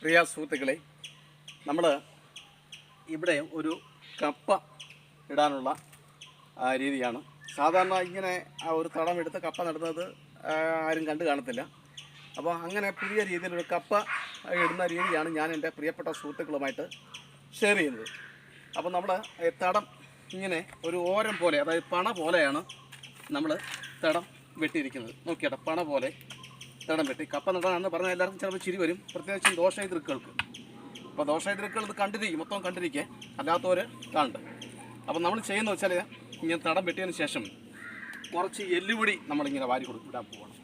പ്രിയ സുഹൃത്തുക്കളെ നമ്മൾ ഇവിടെ ഒരു കപ്പ ഇടാനുള്ള രീതിയാണ്. സാധാരണ ഇങ്ങനെ ഒരു തടം എടുത്ത് കപ്പ നടുന്നത് ആരും കണ്ടു കാണത്തില്ല. അപ്പോൾ അങ്ങനെ പുതിയ രീതിയിലൊരു കപ്പ ഇടുന്ന രീതിയാണ് ഞാൻ എന്റെ പ്രിയപ്പെട്ട സുഹൃത്തുക്കളുമായിട്ട് ഷെയർ ചെയ്യുന്നത്. അപ്പോൾ നമ്മൾ തടം ഇങ്ങനെ ഒരു ഓരം പോലെ അതായത് പണ പോലെയാണ് നമ്മൾ തടം വെട്ടിയിരിക്കുന്നത്. നോക്കിയാട്ടെ പണ പോലെ തടം വെട്ടി കപ്പ നടാണെന്ന് പറഞ്ഞാൽ എല്ലാവർക്കും ചിലപ്പോൾ ചിരി വരും. പ്രത്യേകിച്ചും ദോഷൈതൃക്കൾക്ക് അപ്പോൾ ദോഷൈതൃക്കൾ ഇത് കണ്ടിരിക്കും മൊത്തം കണ്ടിരിക്കുക അല്ലാത്തവർ കാണണ്ട. അപ്പോൾ നമ്മൾ ചെയ്യുന്നത് വെച്ചാൽ ഇങ്ങനെ തടം വെട്ടിയതിന് ശേഷം കുറച്ച് എല്ലുപൊടി നമ്മളിങ്ങനെ വാരി കൊടുക്കും ഇടാൻ പോവാണ്.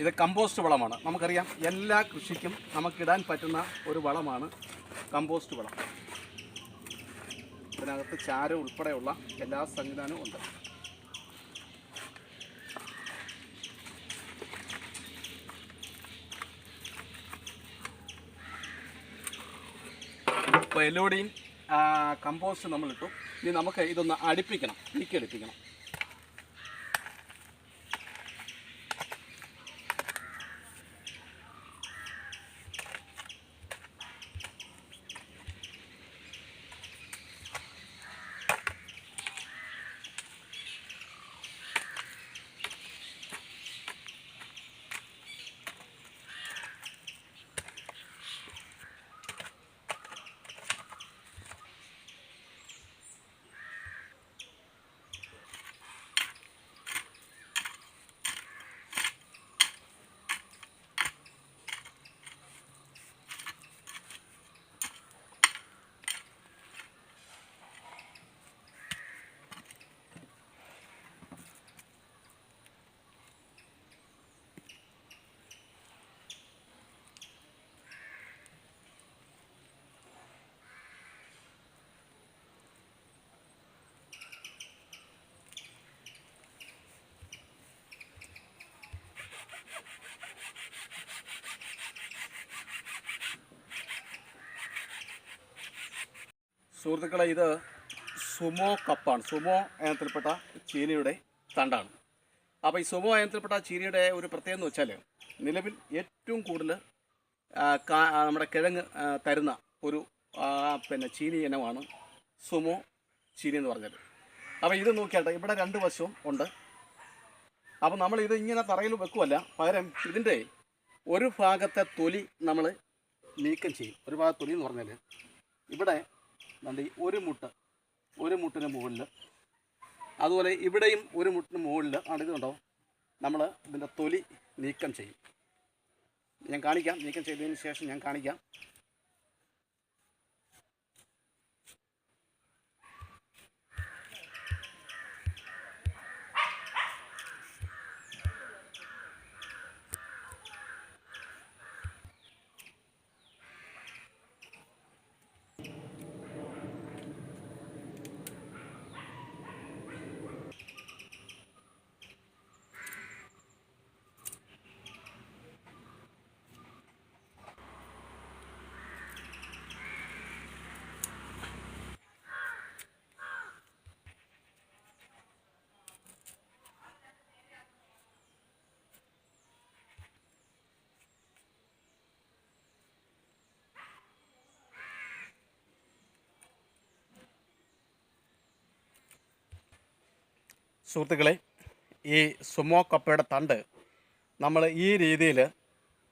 ഇത് കമ്പോസ്റ്റ് വളമാണ്. നമുക്കറിയാം എല്ലാ കൃഷിക്കും നമുക്കിടാൻ പറ്റുന്ന ഒരു വളമാണ് കമ്പോസ്റ്റ് വളം. ഇതിനകത്ത് ചാരം ഉൾപ്പെടെയുള്ള എല്ലാ സംവിധാനവും ഉണ്ട്. ഇപ്പോൾ എല്ലോടെയും കമ്പോസ്റ്റ് നമ്മളിട്ടു. ഇനി നമുക്ക് ഇതൊന്ന് അടുപ്പിക്കണം നീക്കി അടുപ്പിക്കണം. സുഹൃത്തുക്കളെ ഇത് സുമോ കപ്പാണ്. സുമോ ഇനത്തിൽപ്പെട്ട ചീനയുടെ തണ്ടാണ്. അപ്പോൾ ഈ സുമോ ഇനത്തിൽപ്പെട്ട ചീനയുടെ ഒരു പ്രത്യേകത എന്ന് വെച്ചാൽ നിലവിൽ ഏറ്റവും കൂടുതൽ നമ്മുടെ കിഴങ്ങ് തരുന്ന ഒരു പിന്നെ ചീനി ഇനമാണ് സുമോ ചീനി എന്ന് പറഞ്ഞത്. അപ്പോൾ ഇത് നോക്കിയാട്ടെ ഇവിടെ രണ്ട് വശവും ഉണ്ട്. അപ്പോൾ നമ്മൾ ഇത് ഇങ്ങനെ തറയിൽ വെക്കുമല്ല പകരം ഇതിന്റെ ഒരു ഭാഗത്തെ തൊലി നമ്മൾ നീക്കം ചെയ്യും. ഒരു ഭാഗത്തെ തൊലി എന്ന് പറഞ്ഞാൽ ഇവിടെ ദാണ്ട് ഒരു മുട്ട് ഒരു മുട്ടിന് മുകളിൽ അതുപോലെ ഇവിടെയും ഒരു മുട്ടിന് മുകളിൽ കണ്ടോ? നമ്മൾ ഇതിന്റെ തൊലി നീക്കം ചെയ്യും. ഞാൻ കാണിക്കാം നീക്കം ചെയ്തതിന് ശേഷം ഞാൻ കാണിക്കാം. സുഹൃത്തുക്കളെ ഈ സുമോ കപ്പയുടെ തണ്ട് നമ്മൾ ഈ രീതിയിൽ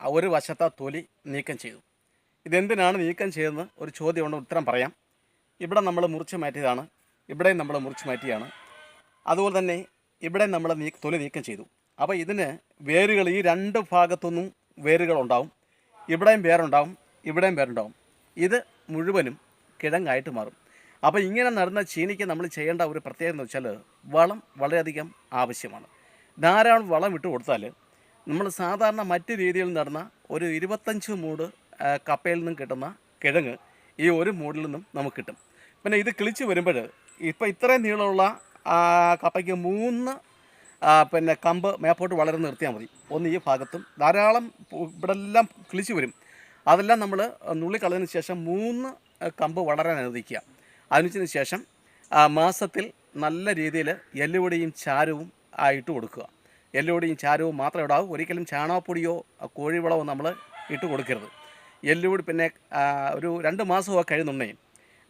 ഒരു വശത്തെ തൊലി നീക്കം ചെയ്തു. ഇതെന്തിനാണ് നീക്കം ചെയ്തതെന്ന് ഒരു ചോദ്യമുണ്ട് ഉത്തരം പറയാം. ഇവിടെ നമ്മൾ മുറിച്ച് മാറ്റിയതാണ്. ഇവിടെയും നമ്മൾ മുറിച്ച് മാറ്റിയാണ്. അതുപോലെ തന്നെ ഇവിടെ നമ്മൾ നീ തൊലി നീക്കം ചെയ്തു. അപ്പോൾ ഇതിന് വേരുകൾ ഈ രണ്ട് ഭാഗത്തുനിന്നും വേരുകളുണ്ടാവും ഇവിടെയും വേരുണ്ടാവും ഇവിടെയും വേരുണ്ടാവും. ഇത് മുഴുവനും കിഴങ്ങായിട്ട് മാറും. അപ്പോൾ ഇങ്ങനെ നടന്ന ചീനിക്ക് നമ്മൾ ചെയ്യേണ്ട ഒരു പ്രത്യേകത എന്ന് വെച്ചാൽ വളം വളരെയധികം ആവശ്യമാണ്. ധാരാളം വളം ഇട്ട് കൊടുത്താൽ നമ്മൾ സാധാരണ മറ്റ് രീതിയിൽ നടന്ന ഒരു ഇരുപത്തഞ്ച് മൂട് കപ്പയിൽ നിന്നും കിട്ടുന്ന കിഴങ്ങ് ഈ ഒരു മൂടിൽ നിന്നും നമുക്ക് കിട്ടും. പിന്നെ ഇത് കിളിച്ച് വരുമ്പോൾ ഇപ്പോൾ ഇത്രയും നീളമുള്ള കപ്പയ്ക്ക് മൂന്ന് പിന്നെ കമ്പ് മേപ്പോട്ട് വളരെ നിർത്തിയാൽ മതി. ഒന്ന് ഈ ഭാഗത്തും ധാരാളം ഇവിടെല്ലാം കിളിച്ച് വരും. അതെല്ലാം നമ്മൾ നുള്ളിക്കളഞ്ഞതിന് ശേഷം മൂന്ന് കമ്പ് വളരാൻ അനുവദിക്കുക അതിനു ശേഷം മാസത്തിൽ നല്ല രീതിയിൽ എല്ലുപൊടിയും ചാരവും ആയിട്ട് കൊടുക്കുക. എല്ലുപൊടിയും ചാരവും മാത്രമേ ഇടാവൂ. ഒരിക്കലും ചാണകപ്പൊടിയോ കോഴിവളമോ നമ്മൾ ഇട്ട് കൊടുക്കരുത്. എല്ലുപൊടി പിന്നെ ഒരു രണ്ട് മാസമൊക്കെ കഴിയുന്നുണ്ടെങ്കിൽ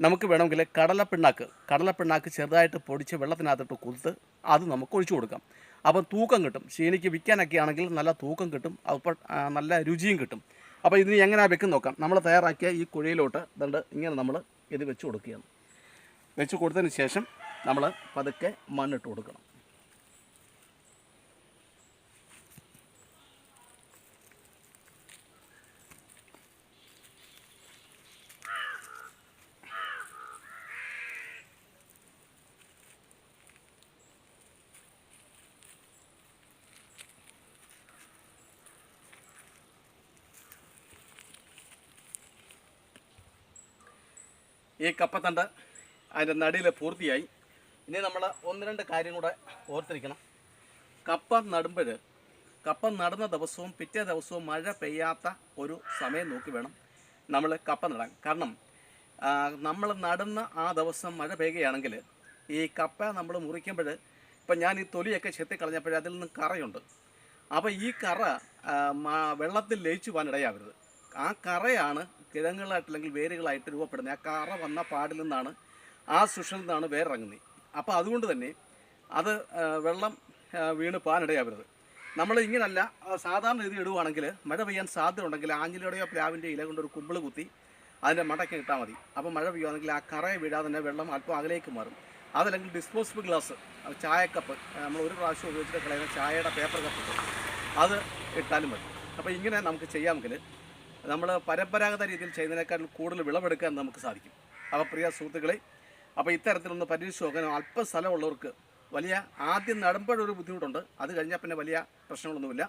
നമുക്ക് വേണമെങ്കിൽ കടലപ്പിണ്ണാക്ക് കടലപ്പിണ്ണാക്ക് ചെറുതായിട്ട് പൊടിച്ച് വെള്ളത്തിനകത്തിട്ട് കുതിർത്ത് അത് നമുക്ക് ഒഴിച്ചു കൊടുക്കാം. അപ്പം തൂക്കം കിട്ടും. ശീനിക്ക് വിൽക്കാനൊക്കെ ആണെങ്കിൽ നല്ല തൂക്കം കിട്ടും. അപ്പോൾ നല്ല രുചിയും കിട്ടും. അപ്പോൾ ഇതിന് എങ്ങനെയാണ് വെക്കുന്ന നോക്കാം. നമ്മൾ തയ്യാറാക്കിയ ഈ കുഴിയിലോട്ട് ഇതുണ്ട് ഇങ്ങനെ നമ്മൾ ഇത് വെച്ച് കൊടുക്കുകയാണ്. വെച്ച് കൊടുത്തതിന് ശേഷം നമ്മൾ പതുക്കെ മണ്ണിട്ട് കൊടുക്കണം. ഈ കപ്പത്തണ്ട് അതിന്റെ നടിയിൽ പൂർത്തിയായി. ഇനി നമ്മൾ ഒന്ന് രണ്ട് കാര്യം കൂടെ ഓർത്തിരിക്കണം. കപ്പ നടുമ്പോൾ കപ്പ നടുന്ന ദിവസവും പിറ്റേ ദിവസവും മഴ പെയ്യാത്ത ഒരു സമയം നോക്കി വേണം നമ്മൾ കപ്പ നടാൻ. കാരണം നമ്മൾ നടുന്ന ആ ദിവസം മഴ പെയ്യുകയാണെങ്കിൽ ഈ കപ്പ നമ്മൾ മുറിക്കുമ്പോൾ ഇപ്പം ഞാൻ ഈ തൊലിയൊക്കെ ചെത്തിക്കളഞ്ഞപ്പോൾ അതിൽ നിന്ന് കറയുണ്ട്. അപ്പോൾ ഈ കറ വെള്ളത്തിൽ ലയിച്ചു പോകാൻ ഇടയാവരുത്. ആ കറയാണ് കിഴങ്ങുകളായിട്ട് അല്ലെങ്കിൽ വേരുകളായിട്ട് രൂപപ്പെടുന്നത്. ആ കറ വന്ന പാടിൽ നിന്നാണ് ആ സുഷനിൽ നിന്നാണ് വേറിറങ്ങുന്നത് അപ്പോൾ അതുകൊണ്ട് തന്നെ അത് വെള്ളം വീണ് പാനിടയാവരുത്. നമ്മൾ ഇങ്ങനല്ല സാധാരണ രീതി ഇടുവാണെങ്കിൽ മഴ പെയ്യാൻ സാധ്യത ഉണ്ടെങ്കിൽ ആഞ്ഞിലയുടെയോ പ്ലാവിന്റെ ഇല കൊണ്ടൊരു ഒരു കുമ്പിൾ കുത്തി അതിന്റെ മടക്കി ഇട്ടാൽ മതി. അപ്പോൾ മഴ പെയ്യുകയാണെങ്കിൽ ആ കറയെ വീഴാതെ തന്നെ വെള്ളം അല്പം അകലേക്ക് മാറും. അതല്ലെങ്കിൽ ഡിസ്പോസിബിൾ ഗ്ലാസ് ചായക്കപ്പ് നമ്മൾ ഒരു പ്രാവശ്യം ഉപയോഗിച്ചിട്ട് കളയുന്ന ചായയുടെ പേപ്പർ കപ്പ് അത് ഇട്ടാലും മതി. അപ്പോൾ ഇങ്ങനെ നമുക്ക് ചെയ്യാമെങ്കിൽ നമ്മൾ പരമ്പരാഗത രീതിയിൽ ചെയ്യുന്നതിനേക്കാൾ കൂടുതൽ വിളവെടുക്കാൻ നമുക്ക് സാധിക്കും. അപ്പോൾ പ്രിയ സുഹൃത്തുക്കളെ അപ്പോൾ ഇത്തരത്തിലൊന്ന് പരീക്ഷിച്ച് അല്പം സ്ഥലമുള്ളവർക്ക് വലിയ ആദ്യം നടുമ്പോഴൊരു ബുദ്ധിമുട്ടുണ്ട്. അത് കഴിഞ്ഞാൽ പിന്നെ വലിയ പ്രശ്നങ്ങളൊന്നുമില്ല.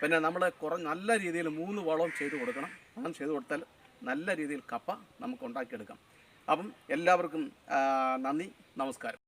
പിന്നെ നമ്മൾ കുറ നല്ല രീതിയിൽ മൂന്ന് വളവും ചെയ്ത് കൊടുക്കണം. വളം ചെയ്ത് കൊടുത്താൽ നല്ല രീതിയിൽ കപ്പ നമുക്ക് ഉണ്ടാക്കിയെടുക്കാം. അപ്പം എല്ലാവർക്കും നന്ദി നമസ്കാരം.